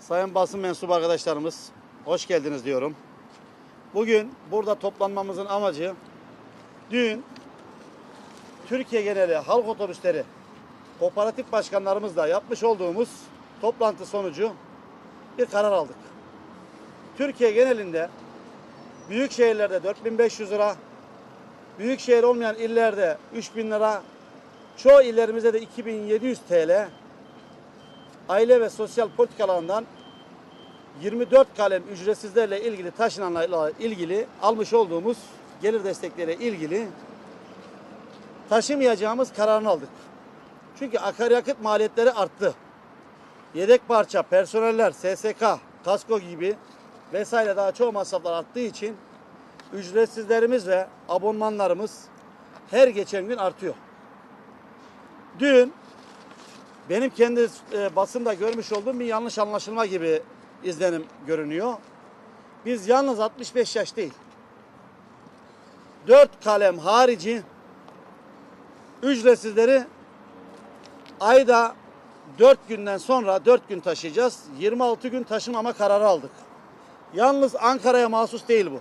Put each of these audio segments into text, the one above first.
Sayın basın mensubu arkadaşlarımız, hoş geldiniz diyorum. Bugün burada toplanmamızın amacı, dün Türkiye geneli halk otobüsleri kooperatif başkanlarımızla yapmış olduğumuz toplantı sonucu bir karar aldık. Türkiye genelinde büyük şehirlerde 4500 lira, büyük şehir olmayan illerde 3000 lira, çoğu illerimizde de 2700 TL aile ve sosyal politikalarından 24 kalem ücretsizlerle ilgili taşınanlarla ilgili almış olduğumuz gelir destekleriyle ilgili taşımayacağımız kararını aldık. Çünkü akaryakıt maliyetleri arttı. Yedek parça, personeller, SSK, kasko gibi vesaire daha çoğu masraflar arttığı için ücretsizlerimiz ve abonmanlarımız her geçen gün artıyor. Dün benim kendi e, basında görmüş olduğum bir yanlış anlaşılma gibi izlenim görünüyor. Biz yalnız 65 yaş değil. 4 kalem harici ücretsizleri ayda 4 günden sonra 4 gün taşıyacağız. 26 gün taşımama kararı aldık. Yalnız Ankara'ya mahsus değil bu.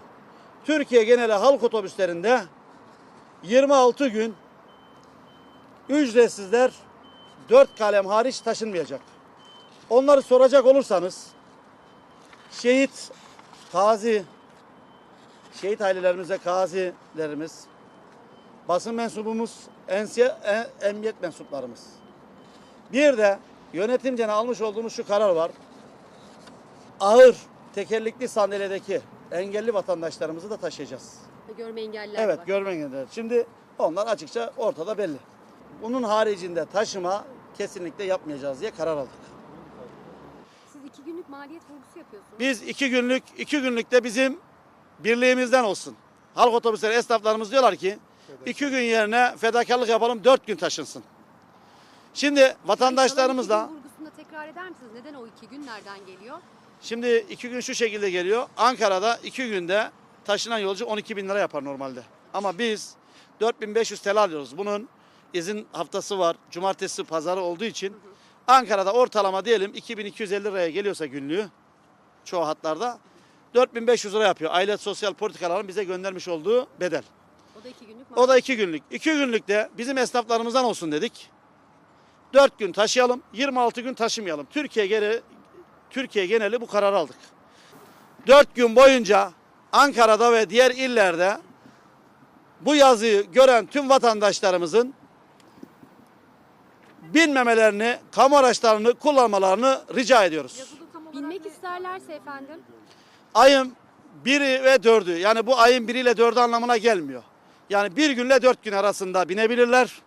Türkiye geneli halk otobüslerinde 26 gün ücretsizler 4 kalem hariç taşınmayacak. Onları soracak olursanız şehit, gazi, şehit ailelerimize gazilerimiz, basın mensubumuz, ensiye, e- emniyet mensuplarımız. Bir de yönetimcene almış olduğumuz şu karar var. Ağır tekerlekli sandalyedeki engelli vatandaşlarımızı da taşıyacağız. Görme engelliler Evet var. görme engelliler. Şimdi onlar açıkça ortada belli. Bunun haricinde taşıma kesinlikle yapmayacağız diye karar aldık. Siz iki günlük maliyet vurgusu yapıyorsunuz. Biz iki günlük, iki günlükte bizim birliğimizden olsun. Halk otobüsleri esnaflarımız diyorlar ki iki gün yerine fedakarlık yapalım dört gün taşınsın. Şimdi vatandaşlarımız da iki gün vurgusunu tekrar eder misiniz? Neden o iki gün nereden geliyor? şimdi iki gün şu şekilde geliyor. Ankara'da iki günde taşınan yolcu 12 bin lira yapar normalde. Ama biz 4500 TL alıyoruz. Bunun izin haftası var. Cumartesi, pazarı olduğu için Ankara'da ortalama diyelim 2250 liraya geliyorsa günlüğü çoğu hatlarda 4500 lira yapıyor. Aile Sosyal Politikaların bize göndermiş olduğu bedel. O da iki günlük O da iki günlük. İki günlükte bizim esnaflarımızdan olsun dedik. Dört gün taşıyalım, 26 gün taşımayalım. Türkiye geri, Türkiye geneli bu kararı aldık. Dört gün boyunca Ankara'da ve diğer illerde bu yazıyı gören tüm vatandaşlarımızın binmemelerini, kamu araçlarını kullanmalarını rica ediyoruz. Binmek isterlerse efendim. ayın biri ve dördü yani bu ayın biriyle dördü anlamına gelmiyor. Yani bir günle dört gün arasında binebilirler.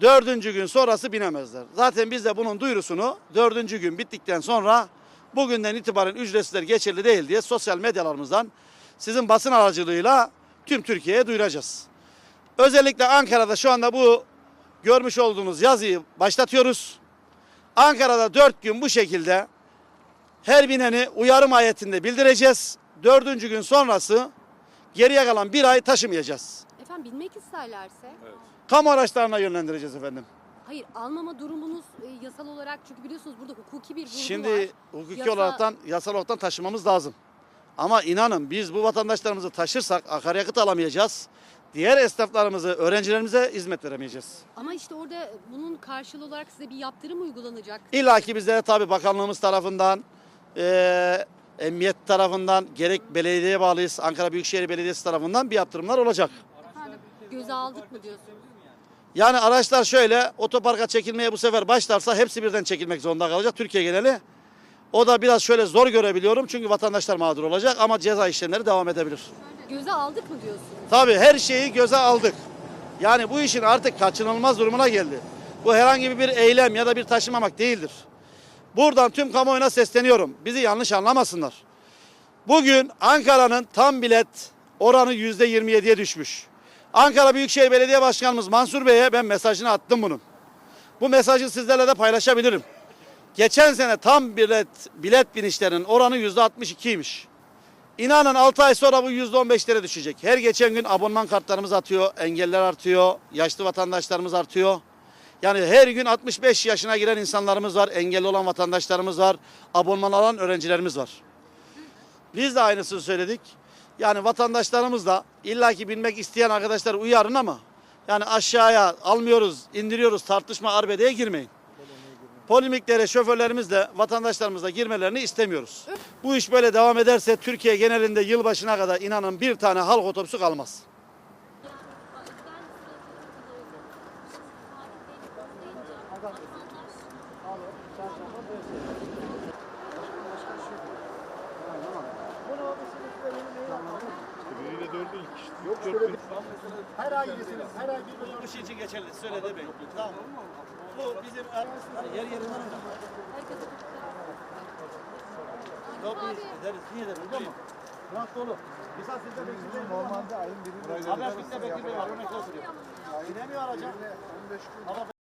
Dördüncü gün sonrası binemezler. Zaten biz de bunun duyurusunu dördüncü gün bittikten sonra bugünden itibaren ücretsizler geçerli değil diye sosyal medyalarımızdan sizin basın aracılığıyla tüm Türkiye'ye duyuracağız. Özellikle Ankara'da şu anda bu görmüş olduğunuz yazıyı başlatıyoruz. Ankara'da dört gün bu şekilde her bineni uyarı mahiyetinde bildireceğiz. Dördüncü gün sonrası geriye kalan bir ay taşımayacağız. Efendim binmek isterlerse. Kamu araçlarına yönlendireceğiz efendim. Hayır almama durumunuz e, yasal olarak çünkü biliyorsunuz burada hukuki bir vurgu var. Şimdi hukuki Yasa- olaraktan, yasal olaraktan taşımamız lazım. Ama inanın biz bu vatandaşlarımızı taşırsak akaryakıt alamayacağız. Diğer esnaflarımızı, öğrencilerimize hizmet veremeyeceğiz. Ama işte orada bunun karşılığı olarak size bir yaptırım uygulanacak. İlla ki bizlere tabii bakanlığımız tarafından, eee emniyet tarafından, gerek belediyeye bağlıyız, Ankara Büyükşehir Belediyesi tarafından bir yaptırımlar olacak. Efendim göze aldık mı diyorsunuz? Yani araçlar şöyle otoparka çekilmeye bu sefer başlarsa hepsi birden çekilmek zorunda kalacak Türkiye geneli. O da biraz şöyle zor görebiliyorum çünkü vatandaşlar mağdur olacak ama ceza işlemleri devam edebilir. Göze aldık mı diyorsunuz? Tabii her şeyi göze aldık. Yani bu işin artık kaçınılmaz durumuna geldi. Bu herhangi bir eylem ya da bir taşımamak değildir. Buradan tüm kamuoyuna sesleniyorum. Bizi yanlış anlamasınlar. Bugün Ankara'nın tam bilet oranı yüzde 27'ye düşmüş. Ankara Büyükşehir Belediye Başkanımız Mansur Bey'e ben mesajını attım bunun. Bu mesajı sizlerle de paylaşabilirim. Geçen sene tam bilet bilet binişlerinin oranı yüzde 62'ymiş. İnanın 6 ay sonra bu yüzde 15'lere düşecek. Her geçen gün abonman kartlarımız atıyor, engeller artıyor, yaşlı vatandaşlarımız artıyor. Yani her gün 65 yaşına giren insanlarımız var, engelli olan vatandaşlarımız var, abonman alan öğrencilerimiz var. Biz de aynısını söyledik. Yani vatandaşlarımız da illaki binmek isteyen arkadaşlar uyarın ama yani aşağıya almıyoruz, indiriyoruz tartışma arbedeye girmeyin. Polemiklere şoförlerimizle vatandaşlarımızla girmelerini istemiyoruz. Bu iş böyle devam ederse Türkiye genelinde yılbaşına kadar inanın bir tane halk otobüsü kalmaz. Biriyle her ay giresiniz, her ay bir bölüm. Bu şey için geçerli. Söyle demeyin. Tamam. Bu bizim yer yerinden Yok biz ederiz. Niye ederiz? Değil mi? Rahat dolu. Misal sizde bekliyor. Normalde ayın birinde Haber bitti bekliyor. Örnek olsun. İnemiyor araca. 15 gün